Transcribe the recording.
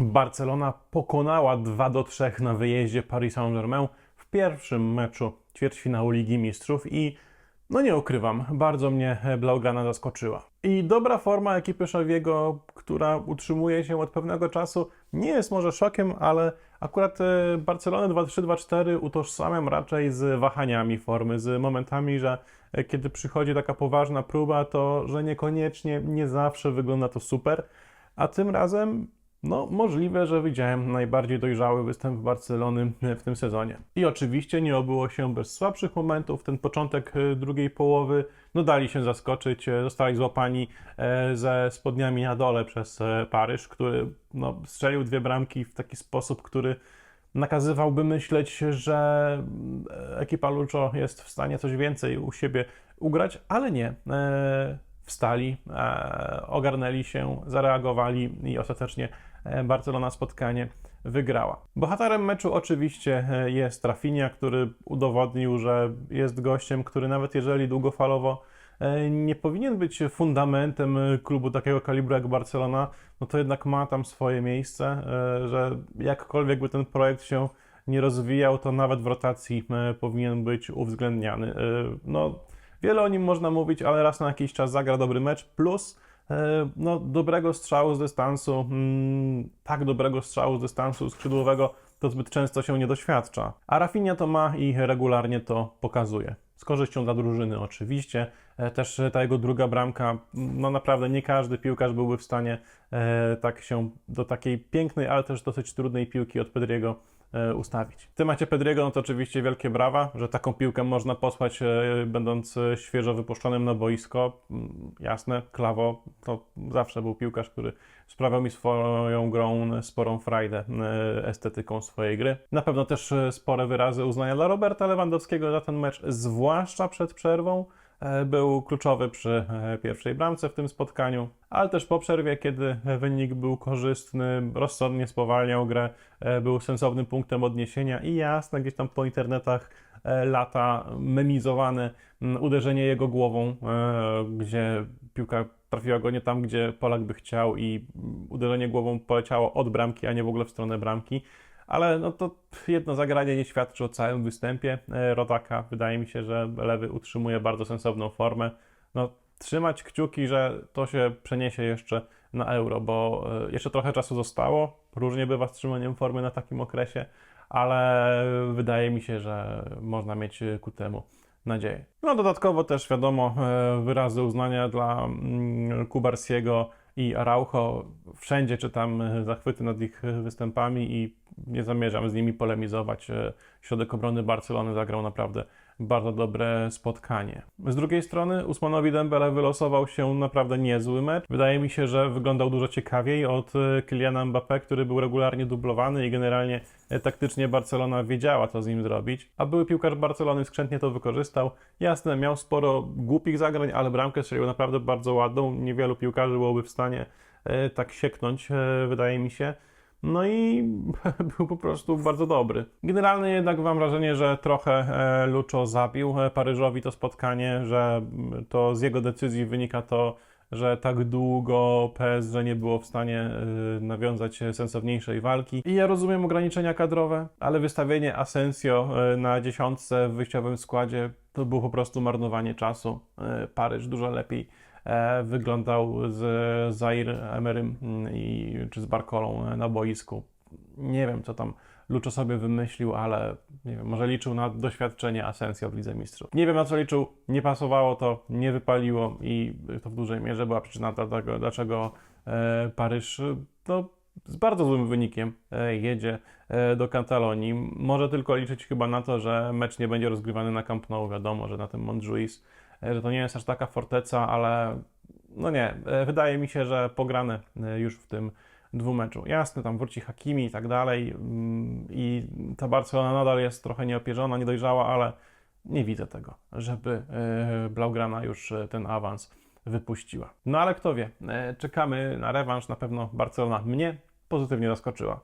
Barcelona pokonała 2 do 3 na wyjeździe Paris Saint-Germain w pierwszym meczu ćwierćfinału Ligi Mistrzów i no nie ukrywam, bardzo mnie Blaugrana zaskoczyła. I dobra forma ekipy Xaviego, która utrzymuje się od pewnego czasu, nie jest może szokiem, ale akurat e, Barcelonę 2-3-2-4 utożsamiam raczej z wahaniami formy, z momentami, że e, kiedy przychodzi taka poważna próba, to że niekoniecznie, nie zawsze wygląda to super, a tym razem no, możliwe, że widziałem najbardziej dojrzały występ Barcelony w tym sezonie. I oczywiście nie obyło się bez słabszych momentów. Ten początek e, drugiej połowy, no dali się zaskoczyć, e, zostali złapani e, ze spodniami na dole przez e, Paryż, który no, strzelił dwie bramki w taki sposób, który nakazywałby myśleć, że ekipa Lucho jest w stanie coś więcej u siebie ugrać, ale nie. Wstali, e, ogarnęli się, zareagowali i ostatecznie e, Barcelona spotkanie wygrała. Bohaterem meczu oczywiście e, jest Rafinha, który udowodnił, że jest gościem, który nawet jeżeli długofalowo nie powinien być fundamentem klubu takiego kalibru jak Barcelona, no to jednak ma tam swoje miejsce, że jakkolwiek by ten projekt się nie rozwijał, to nawet w rotacji powinien być uwzględniany. No, wiele o nim można mówić, ale raz na jakiś czas zagra dobry mecz, plus e, no, dobrego strzału z dystansu, mm, tak dobrego strzału z dystansu skrzydłowego to zbyt często się nie doświadcza. A Rafinha to ma i regularnie to pokazuje. Z korzyścią dla drużyny oczywiście. E, Też ta jego druga bramka, no naprawdę nie każdy piłkarz byłby w stanie e, tak się do takiej pięknej, ale też dosyć trudnej piłki od Pedriego e, ustawić. W temacie Pedriego, no to oczywiście wielkie brawa, że taką piłkę można posłać, e, będąc e, świeżo wypuszczonym na boisko. Mm, Jasne, Klawo to zawsze był piłkarz, który sprawiał mi swoją grą sporą frajdę, e, estetyką swojej gry. Na pewno też e, spore wyrazy uznania dla Roberta Lewandowskiego za ten mecz, zwłaszcza przed przerwą. E, Był kluczowy przy e, pierwszej bramce w tym spotkaniu, ale też po przerwie, kiedy wynik był korzystny, rozsądnie spowalniał grę, e, był sensownym punktem odniesienia i jasne, gdzieś tam po internetach lata memizowane uderzenie jego głową, gdzie piłka trafiła go nie tam, gdzie Polak by chciał i uderzenie głową poleciało od bramki, a nie w ogóle w stronę bramki. Ale no to jedno zagranie nie świadczy o całym występie e, Rodaka. Wydaje mi się, że lewy utrzymuje bardzo sensowną formę. No, trzymać kciuki, że to się przeniesie jeszcze na euro, bo e, jeszcze trochę czasu zostało. Różnie bywa z trzymaniem formy na takim okresie, ale wydaje mi się, że można mieć ku temu nadzieję. No dodatkowo też wiadomo e, wyrazy uznania dla mm, Kubarsiego i Araujo. Wszędzie czytam zachwyty nad ich występami i nie zamierzam z nimi polemizować. E, Środek obrony Barcelony zagrał naprawdę bardzo dobre spotkanie. Z drugiej strony Usmanowi Dembele wylosował się naprawdę niezły mecz. Wydaje mi się, że wyglądał dużo ciekawiej od e, Kyliana Mbappé, który był regularnie dublowany i generalnie e, taktycznie Barcelona wiedziała, co z nim zrobić. A były piłkarz Barcelony skrzętnie to wykorzystał. Jasne, miał sporo głupich zagrań, ale bramkę strzelił naprawdę bardzo ładną. Niewielu piłkarzy byłoby w stanie tak sieknąć, wydaje mi się. No i był po prostu bardzo dobry. Generalnie jednak mam wrażenie, że trochę e, Lucho zabił e, Paryżowi to spotkanie, że to z jego decyzji wynika to, że tak długo PSG nie było w stanie e, nawiązać sensowniejszej walki. I ja rozumiem ograniczenia kadrowe, ale wystawienie Asensio na dziesiątce w wyjściowym składzie to było po prostu marnowanie czasu. Paryż dużo lepiej wyglądał z Zair Emerym mm, i, czy z Barkolą e, na boisku. Nie wiem, co tam Lucho sobie wymyślił, ale nie wiem, może liczył na doświadczenie Asensio w Lidze Mistrzów. Nie wiem, na co liczył, nie pasowało to, nie wypaliło i to w dużej mierze była przyczyna dlatego, dlaczego e, Paryż e, no, z bardzo złym wynikiem e, jedzie e, do Katalonii. Może tylko liczyć chyba na to, że mecz nie będzie rozgrywany na Camp Nou. Wiadomo, że na tym Montjuic, e, że to nie jest aż taka forteca, ale no nie, e, wydaje mi się, że pograne e, już w tym dwumeczu. Jasne, tam wróci Hakimi i tak dalej mm, i ta Barcelona nadal jest trochę nieopierzona, niedojrzała, ale nie widzę tego, żeby e, Blaugrana już ten awans wypuściła. No ale kto wie, czekamy na rewanż, na pewno Barcelona mnie pozytywnie zaskoczyła.